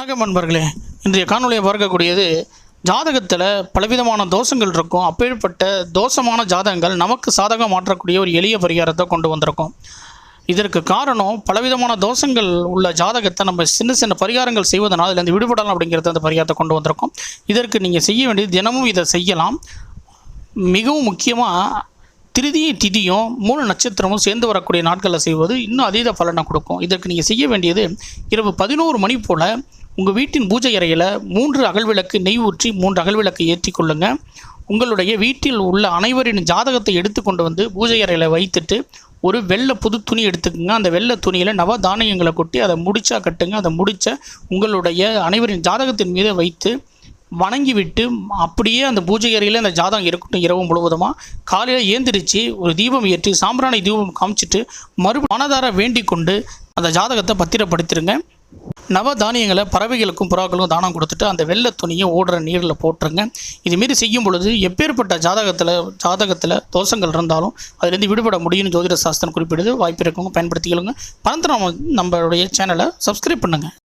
வணக்கம் நண்பர்களே. இன்றைய காணொலியை பார்க்கக்கூடியது ஜாதகத்தில் பலவிதமான தோஷங்கள் இருக்கும். அப்பேற்பட்ட தோஷமான ஜாதகங்கள் நமக்கு சாதகம் மாற்றக்கூடிய ஒரு எளிய பரிகாரத்தை கொண்டு வந்திருக்கோம். இதற்கு காரணம் பலவிதமான தோஷங்கள் உள்ள ஜாதகத்தை நம்ம சின்ன சின்ன பரிகாரங்கள் செய்வதனால் அதிலிருந்து விடுபடலாம் அப்படிங்கிறத அந்த பரிகாரத்தை கொண்டு வந்திருக்கோம். இதற்கு நீங்கள் செய்ய வேண்டியது தினமும் இதை செய்யலாம். மிகவும் முக்கியமாக திருதிய திதியும் மூணு நட்சத்திரமும் சேர்ந்து வரக்கூடிய நாட்களில் செய்வது இன்னும் அதீத பலனை கொடுக்கும். இதற்கு நீங்கள் செய்ய வேண்டியது இரவு பதினோரு மணி போல் உங்கள் வீட்டின் பூஜை அறையில் மூன்று அகல்விளக்கு நெய் ஊற்றி மூன்று அகல்விளக்கு ஏற்றி கொள்ளுங்கள் உங்களுடைய வீட்டில் உள்ள அனைவரின் ஜாதகத்தை எடுத்து கொண்டு வந்து பூஜை அறையில் வைத்துட்டு ஒரு வெள்ளை புது துணி எடுத்துக்கோங்க. அந்த வெள்ளை துணியில் நவ தானியங்களை கொட்டி அதை முடிச்சா கட்டுங்க. அதை முடிச்ச உங்களுடைய அனைவரின் ஜாதகத்தின் மீது வைத்து வணங்கிவிட்டு அப்படியே அந்த பூஜை அறையில் அந்த ஜாதகம் இருக்கட்டும் இரவு முழுவதுமாக காலையில் ஏந்திரிச்சு ஒரு தீபம் ஏற்றி சாம்பிராணி தீபம் காமிச்சிட்டு மறு மனதார வேண்டிக் கொண்டு அந்த ஜாதகத்தை பத்திரப்படுத்திடுங்க நவ தானியங்களை பறவைகளுக்கும் புறாக்களுக்கும் தானம் கொடுத்துட்டு அந்த வெள்ளை துணியை ஓடுற நீரில் போட்டுருங்க. இதுமாரி செய்யும் பொழுது எப்பேற்பட்ட ஜாதகத்தில் ஜாதகத்தில் தோஷங்கள் இருந்தாலும் அதுலேருந்து விடுபட முடியும்னு ஜோதிட சாஸ்திரம் குறிப்பிடுது. வாய்ப்பு இருக்கவங்க பயன்படுத்திக்கலுங்க பரந்தரம் நம்மளுடைய சேனலை சப்ஸ்கிரைப் பண்ணுங்கள்